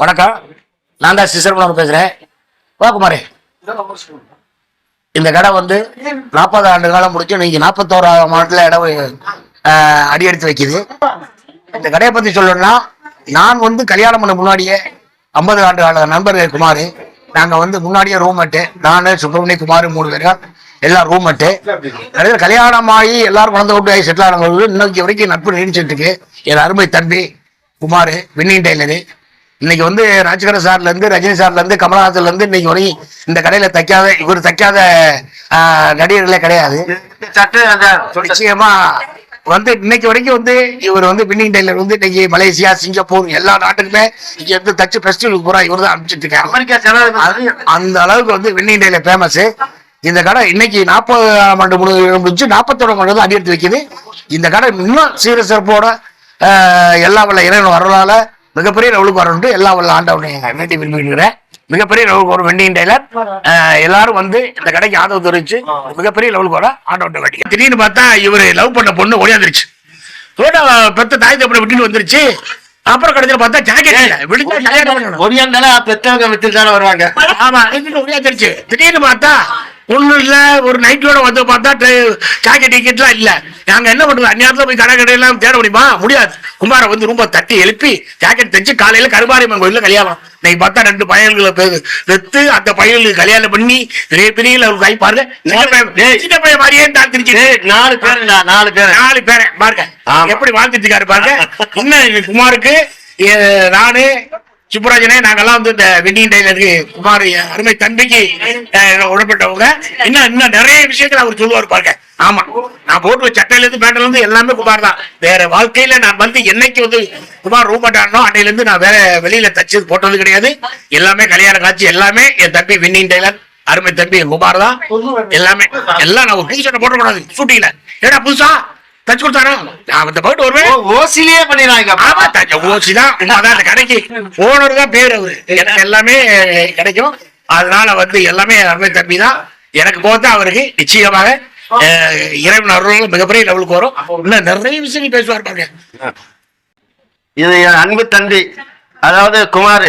வணக்கம். நான் தான் சிசர்மன் பேசுறேன். வா குமாரே. இந்த கடை வந்து நாற்பது ஆண்டு காலம் முடிச்சு நீங்கள் நாற்பத்தோராம் ஆண்டுல இடம் அடி எடுத்து வைக்குது. இந்த கடையை பத்தி சொல்லணும்னா நான் வந்து கல்யாணம் பண்ண முன்னாடியே ஐம்பது ஆண்டு கால நண்பர் குமார் நாங்க வந்து முன்னாடியே ரூம் ரூம்மேட்டு நான் சுப்பிரமணிய குமார் மூணு பேரும் எல்லாம் ரூம்மேட்டு அதாவது கல்யாணம் ஆகி எல்லாரும் குழந்தை விட்டு ஆகி செட்டில் ஆனவங்களுக்கு இன்னைக்கு வரைக்கும் நட்பு நீடிச்சிட்டு இருக்கு. என் அருமை தம்பி குமார் வின்னிங் டெய்லரு இன்னைக்கு வந்து ராஜ்கர சார்ல இருந்து ரஜினி சார்ல இருந்து கமலஹாசன்ல இருந்து இன்னைக்கு வரையும் இந்த கடையில தைக்காத இவர் தைக்காத நடிகர்களே கிடையாது. நிச்சயமா வந்து இன்னைக்கு வரைக்கும் வந்து இவர் வந்து வின்னிங் டெய்லர் வந்து இன்னைக்கு மலேசியா சிங்கப்பூர் எல்லா நாட்டுக்குமே இங்க இருந்து தச்சு ஃபெஸ்டிவலுக்கு பூரா இவர் தான் அனுப்பிச்சிட்டு இருக்காரு. அமெரிக்கா அந்த அளவுக்கு வந்து வின்னிங் டெய்லர் ஃபேமஸ் இந்த கடை இன்னைக்கு நாற்பது ஆண்டு முடிஞ்சு நாற்பத்தோட ஆண்டு அடி எடுத்து வைக்குது. இந்த கடை இன்னும் சீர சிறப்போட ஆஹ், எல்லா வல்ல இறைவன் வரலால மிகப்பெரிய லெவலுக்கு வரணும்னு எல்லா வல்ல ஆண்டவனை வேண்டி விரும்புகிறேன் மிகப்பெரிய லெவலுக்கு ஒரு வெண்டிங் டெய்லர். எல்லாரும் வந்து இந்த கடைக்கு ஆதரவு தெரிவிச்சு மிகப்பெரிய லெவலுக்கு வர ஆண்டவன் வேண்டி திடீர்னு பார்த்தா இவர் லவ் பண்ண பொண்ணு ஓடியாந்துருச்சு தோட பெத்த தாய் தப்பனை விட்டுட்டு வந்துருச்சு. அப்புறம் கடைசியில் பார்த்தா ஜாக்கெட் இல்ல. விழுந்தா கல்யாணம் பண்ணணும் ஒடியாந்தால பெத்தவங்க வித்துட்டு தானே வருவாங்க. ஆமா இதுக்கு ஒரே தெரிச்சு. திடீர்னு பார்த்தா ஒண்ணும் இல்ல ஒரு நைட்டோட வந்து பார்த்தா ஜாக்கெட் டிக்கெட்லாம் இல்ல. நாங்க என்ன பண்றது அந்நேரத்துல போய் கடை கடையெல்லாம் தேட முடியுமா? முடியாது. குமார வந்து ரொம்ப தட்டி எழுப்பி ஜாக்கெட் தைச்சு காலையில கருமாரியம்மன் கோயில்ல கல்யாணம். இன்னைக்கு பார்த்தா ரெண்டு பயல்களை பெத்து அந்த பயலுக்கு கல்யாணம் பண்ணி பெரிய பெரிய ஒரு கை பாருங்க. சின்ன பையன் மாதிரியே தான் திருச்சி. நாலு பேர் நாலு பேர். நாலு பேரை பாருங்க. எப்படி வாழ்த்துட்டு இருக்காரு பாருங்க. இன்னும் குமாருக்கு நானு சுப்புராஜனே நாங்கெல்லாம் வந்து இந்த வெட்டிங் டெய்லருக்கு குமார் அருமை தம்பிக்கு உடப்பட்டவங்க உடன்பட்டவங்க. இன்னும் இன்னும் நிறைய விஷயத்துல அவர் சொல்லுவார் பாருங்க. ஆமா நான் போட்டு சட்டையில இருந்து பேண்ட்ல இருந்து எல்லாமே குமார் தான். வேற வாழ்க்கையில நான் வந்து என்னைக்கு வந்து குமார் ரூம் ஆனோ அன்னையில இருந்து நான் வேற வெளியில தச்சு போட்டது கிடையாது. எல்லாமே கல்யாண காட்சி எல்லாமே என் தம்பி வின்னிங் டெய்லர் அருமை தம்பி என் குமார் தான். எல்லாமே எல்லாம் நான் ஒரு டிஷர்ட் போட்டக்கூடாது ஷூட்டிங்ல ஏடா புதுசா? தச்சு கொடுத்தாரா? நான் அந்த போயிட்டு வருவேன். ஓசிலேயே பண்ணிடுறாங்க ஆமா தச்ச ஓசி தான் உண்மைதான் அந்த கடைக்கு. ஓனர் தான் பேர் அவரு. எனக்கு எல்லாமே கிடைக்கும். அதனால வந்து எல்லாமே அருமை தம்பி தான். எனக்கு போத்தா அவருக்கு நிச்சயமாக இறைவன் அருளால் மிகப்பெரிய லெவலுக்கு வரும். இன்னும் நிறைய விஷயங்கள் பேசுவார் பாருங்க. இது என் அன்பு தம்பி. அதாவது குமார்.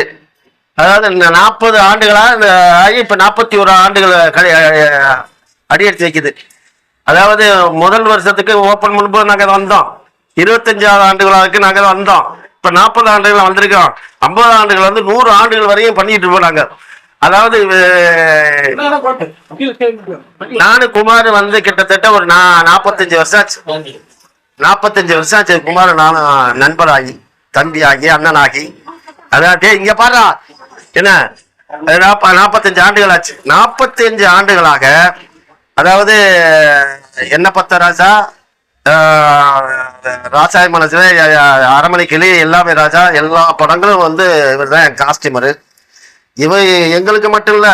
அதாவது இந்த நாற்பது ஆண்டுகளா இந்த ஆகி இப்ப நாற்பத்தி ஒரு ஆண்டுகள் கடை அஹ், அடியெடுத்து வைக்குது. அதாவது முதல் வருஷத்துக்கு ஓப்பன் பண்ணும்போது நாங்க வந்தோம். இருபத்தஞ்சாவது ஆண்டுகளாக்கு நாங்க வந்தோம். இப்ப நாற்பது ஆண்டுகள் வந்திருக்கோம். ஐம்பது ஆண்டுகள் வந்து நூறு ஆண்டுகள் வரையும் பண்ணிட்டு இருப்போம் நாங்க. அதாவது அஹ், நானு குமார் வந்து கிட்டத்தட்ட ஒரு நா நாற்பத்தஞ்சு வருஷம் ஆச்சு நாற்பத்தஞ்சு வருஷம் ஆச்சு குமார் நானும் நண்பராகி தம்பியாகி அண்ணனாகி. அதான் டேய் இங்க பாரு. என்ன? நாற்பத்தஞ்சு ஆண்டுகள் ஆச்சு. நாற்பத்தஞ்சு ஆண்டுகளாக அதாவது என்ன பத்த ராஜா? ஆஹ், மனசில் அரமனை கிளி எல்லாமே ராஜா எல்லா படங்களும் வந்து இவர் தான் காஸ்டியூமரு இவ எங்களுக்கு மட்டும் இல்லை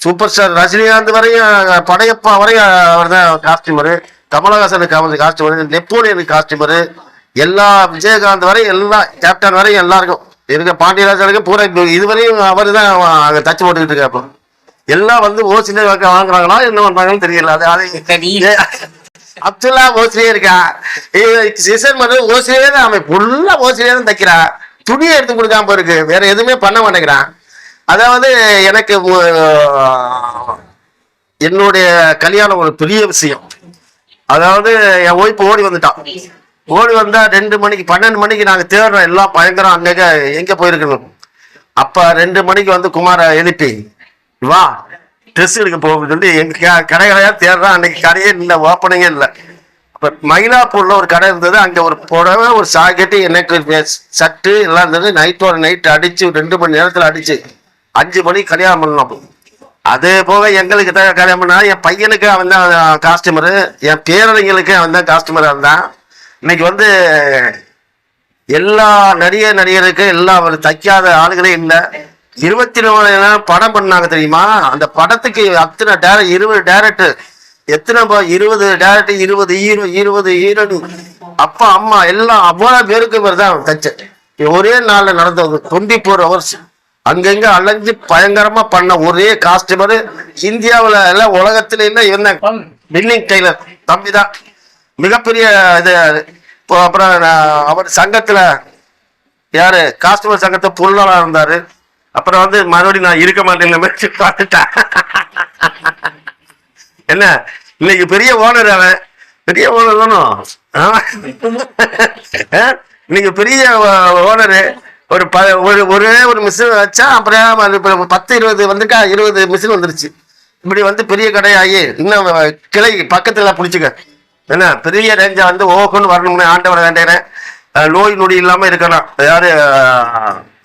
சூப்பர் ஸ்டார் ரஜினிகாந்த் வரையும் படையப்பா வரையும் அவர் தான் காஸ்டியூமரு கமலஹாசனுக்கு அவர் காஸ்டியூமரு நெப்போலியனுக்கு காஸ்டியூமரு எல்லா விஜயகாந்த் வரையும் எல்லா கேப்டன் வரையும் எல்லாருக்கும் இருக்க பாண்டியராஜனுக்கு பூரா இதுவரையும் அவர் தான் அங்கே தச்சு போட்டுக்கிட்டு இருக்காப்போ எல்லாம் வந்து ஓசிலே வாங்குறாங்களா என்ன பண்றாங்கன்னு தெரியல. அது அது அப்துல்லா ஓசிலே இருக்கான் சிசர் மது ஓசிலே தான் அவன் ஃபுல்லா ஓசிலே தான் தைக்கிறான் துணியை எடுத்து கொடுக்காம இருக்கு வேற எதுவுமே பண்ண மாட்டேங்கிறான். அதாவது எனக்கு என்னுடைய கல்யாணம் ஒரு பெரிய விஷயம். அதாவது என் ஒய்ஃப் ஓடி வந்துட்டான் ஓடி வந்தா ரெண்டு மணிக்கு பன்னெண்டு மணிக்கு நாங்க தேடுறோம். எல்லாம் பயங்கரம் அங்கங்க எங்க போயிருக்கணும். அப்ப ரெண்டு மணிக்கு வந்து குமார எழுப்பி வா ட்ரெஸ் எடுக்க போகுது சொல்லி எங்க க- கடை கடையாக தேடுறான் அன்னைக்கு கடையே இல்லை ஓப்பனிங்கே இல்லை. இப்போ மயிலாப்பூரில் ஒரு கடை இருந்தது அங்கே ஒரு புடவை ஒரு சாக்கெட்டு எனக்கு சட்டு எல்லாம் இருந்தது. நைட்டோட நைட் அடிச்சு ரெண்டு மணி நேரத்தில் அடிச்சு. அஞ்சு மணிக்கு கல்யாணம் பண்ணலாம் அதே போக எங்களுக்கு தான் கல்யாணம் பண்ணா என் பையனுக்கு அவன் தான் காஸ்டமரு என் பேரணிங்களுக்கு அவன் தான் காஸ்டியூமரா இருந்தான். இன்னைக்கு வந்து எல்லா நடிகர் நடிகருக்கு எல்லா தைக்காத ஆளுகளே இல்லை. இருபத்தி நாலு படம் பண்ணாங்க தெரியுமா? அந்த படத்துக்கு அத்தனை டேர இருபது டேரக்டர். எத்தனை ப- இருபது டேரக்டர் இருபது ஹீரோ இருபது ஹீரோனு அப்பா அம்மா எல்லாம் அவ்வளோ பேருக்கு பேர் தான் தச்சேன் ஒரே நாளில் நடந்தது டுவெண்ட்டி ஃபோர் ஹவர்ஸ் அங்கங்க அலைஞ்சு பயங்கரமா பண்ண ஒரே காஸ்டியூமர். இந்தியாவில் எல்லாம் உலகத்துல என்ன இருந்தாங்க பில்லிங் டெய்லர் தம்பி தான். மிகப்பெரிய இது இப்போ அப்புறம் அவர் சங்கத்துல யாரு? காஸ்டமர் சங்கத்தை பொருளாளர் இருந்தாரு. அப்புறம் வந்து மறுபடியும் நான் இருக்க மாட்டேங்கிற மாதிரி பார்த்துட்டேன் என்ன? இன்னைக்கு பெரிய ஓனர் அவன். பெரிய ஓனர் தானோ? ஆ? இன்னைக்கு பெரிய ஓனரு. ஒரு ப ஒரு ஒரே ஒரு மிஷின் வச்சா அப்புறம் அது பத்து இருபது வந்துட்டா இருபது மிஷின் வந்துருச்சு. இப்படி வந்து பெரிய கடையாகி இன்னும் கிளை பக்கத்துல பிடிச்சிக்க. என்ன? பெரிய ரேஞ்சா வந்து ஓகோன்னு வரணும்னு ஆண்டவரை வேண்டேன் நோய் நொடி இல்லாம இருக்கணும். யாரு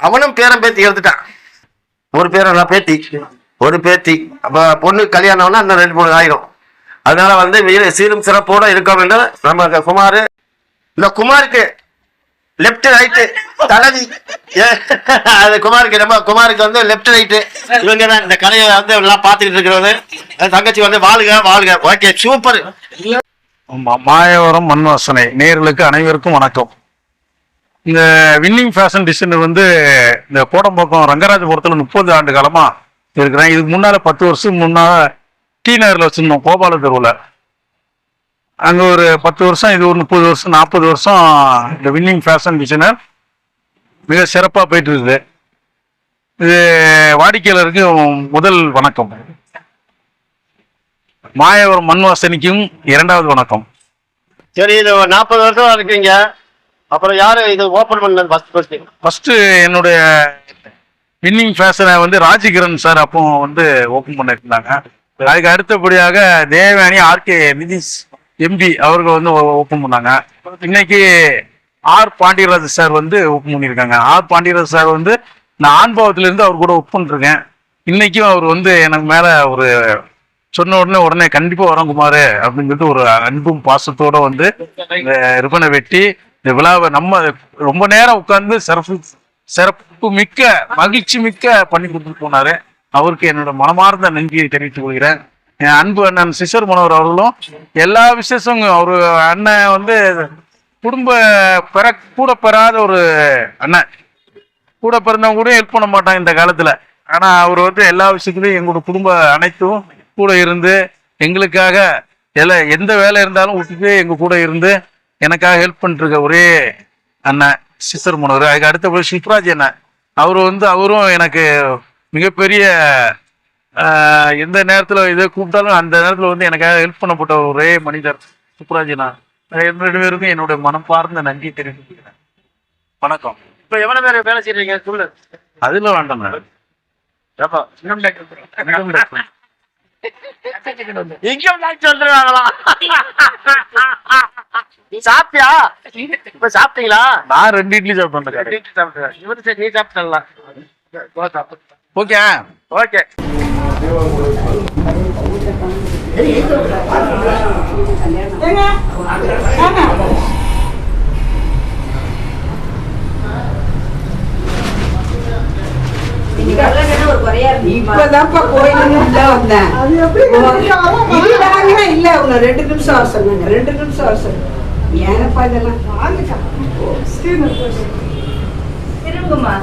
அவனும் பேரம் பேத்தி எடுத்துட்டான் ஒரு பேர் நான் பேத்தி. ஒரு பேத்தி. அப்போ பொண்ணு கல்யாணம்னா இன்னும் ரெண்டு மூணு ஆயிரும். அதனால வந்து வீர சீரும் சிறப்போட இருக்கோம் என்று நம்ம குமார் இந்த குமாருக்கு லெப்ட் ரைட்டு தலைவி. ஏ, அது குமாருக்கு நம்ம குமாருக்கு வந்து லெப்ட் ரைட்டு இவங்க தான் இந்த கலையை வந்து எல்லாம் பார்த்துக்கிட்டு இருக்கிறது. தங்கச்சி வந்து வாழ்க வாழ்க. ஓகே சூப்பர் மாயவரம் மண் வாசனை. நேர்களுக்கு அனைவருக்கும் வணக்கம். இந்த வின்னிங் ஃபேஷன் டிசைனர் வந்து இந்த கோடம்பாக்கம் ரங்கராஜபுரத்தில் முப்பது ஆண்டு காலமாக இருக்கிறேன். இதுக்கு முன்னால் பத்து வருஷம் முன்னால் டி நகரில் வச்சுருந்தோம் கோபால தெருவில். அங்கே ஒரு பத்து வருஷம் இது ஒரு முப்பது வருஷம் நாற்பது வருஷம் இந்த வின்னிங் ஃபேஷன் டிசைனர் மிக சிறப்பாக போயிட்டு இருக்குது இது வாடிக்கையாளருக்கு முதல் வணக்கம். மாயவரம் மண் வாசனைக்கும் இரண்டாவது வணக்கம். சரி இது நாற்பது வருஷம் இருக்கீங்க. அப்புறம் யாரு இது ஓபன் பண்ணது ஃபர்ஸ்ட் ஃபர்ஸ்ட் ஃபர்ஸ்ட் என்னுடைய வின்னிங் ஃபேஷனை வந்து ராஜகிரண் சார் அப்போ வந்து ஓப்பன் பண்ணியிருந்தாங்க. அதுக்கு அடுத்தபடியாக தேவயானி ஆர்கே நிதிஷ் எம்பி அவர்கள் வந்து ஓப்பன் பண்ணாங்க. இன்னைக்கு ஆர் பாண்டியராஜ் சார் வந்து ஓப்பன் பண்ணியிருக்காங்க. ஆர் பாண்டியராஜ் சார் வந்து நான் ஆண்பாவத்துல அவர் கூட ஒர்க் பண்ணிருக்கேன். இன்னைக்கும் அவர் வந்து எனக்கு மேலே ஒரு சொன்ன உடனே உடனே கண்டிப்பாக வரோம் குமார் அப்படின்னு சொல்லிட்டு ஒரு அன்பும் பாசத்தோட வந்து இந்த ரிப்பனை வெட்டி இந்த விழாவை நம்ம ரொம்ப நேரம் உட்கார்ந்து சிறப்பு சிறப்பு மிக்க மகிழ்ச்சி மிக்க பண்ணி கொடுத்துட்டு போனாரு. அவருக்கு என்னோட மனமார்ந்த நன்றியை தெரிவித்துக் கொள்கிறேன். என் அன்பு அண்ணன் சிசர் மனோர் அவர்களும் எல்லா விசேஷம் அவரு அண்ணன் வந்து குடும்ப பெற கூட பெறாத ஒரு அண்ணன். கூட பிறந்தவங்க கூட ஹெல்ப் பண்ண மாட்டான் இந்த காலத்துல. ஆனா அவர் வந்து எல்லா விஷயத்துலையும் எங்களோட குடும்ப அனைத்தும் கூட இருந்து எங்களுக்காக எல்லாம் எந்த வேலை இருந்தாலும் விட்டுட்டு எங்க கூட இருந்து எனக்காக ஹெல்ப் பண்ணிட்டு இருக்க ஒரே அண்ணன் சிஸ்டர் மனோர் அதுக்கு அடுத்தபடி சில்பராஜ் அண்ணன் அவர் வந்து அவரும் எனக்கு மிகப்பெரிய எந்த நேரத்துல இதை கூப்பிட்டாலும் அந்த நேரத்துல வந்து எனக்காக ஹெல்ப் பண்ணப்பட்ட ஒரே மனிதர் சுப்ராஜ் அண்ணா. ரெண்டு பேருக்கும் என்னுடைய மனம் பார்ந்த நன்றி தெரிவித்துக்கிறேன் வணக்கம். இப்ப எவ்வளவு பேர் வேலை செய்றீங்க? சொல்லு. அதுல வேண்டாம் மேடம். Tax வந்துருவாங்களாம். நீ சாப்பிட்டியா? இப்ப சாப்பிட்டீங்களா? நான் ரெண்டு இட்லி சாப்பிட்டேன் சாப்பிட்டேன் இவரு சரி நீ சாப்பிட்டலாம் ஓகே. ஓகே. இப்பதான்ப்பா கோயிலுக்கு உள்ள வந்தேன். இல்லைங்க இல்ல உங்க ரெண்டு நிமிஷம் வர சொன்னாங்க ரெண்டு நிமிஷம் வர சொன்னாங்க ஏனப்பா இதெல்லாம்? திரும்புமா?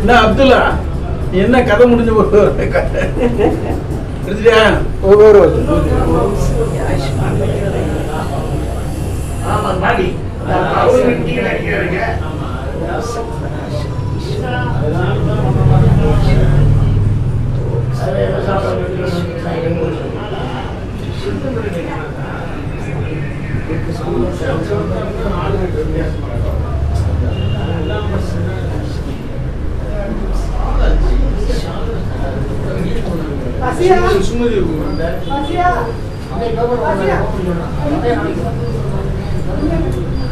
என்ன அப்துல்லா? என்ன கதை முடிஞ்ச ஒரு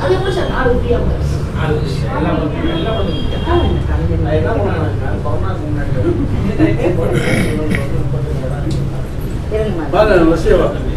아니, 무슨 아우 비하고 뭐 있어. ஆசீர்வாதம்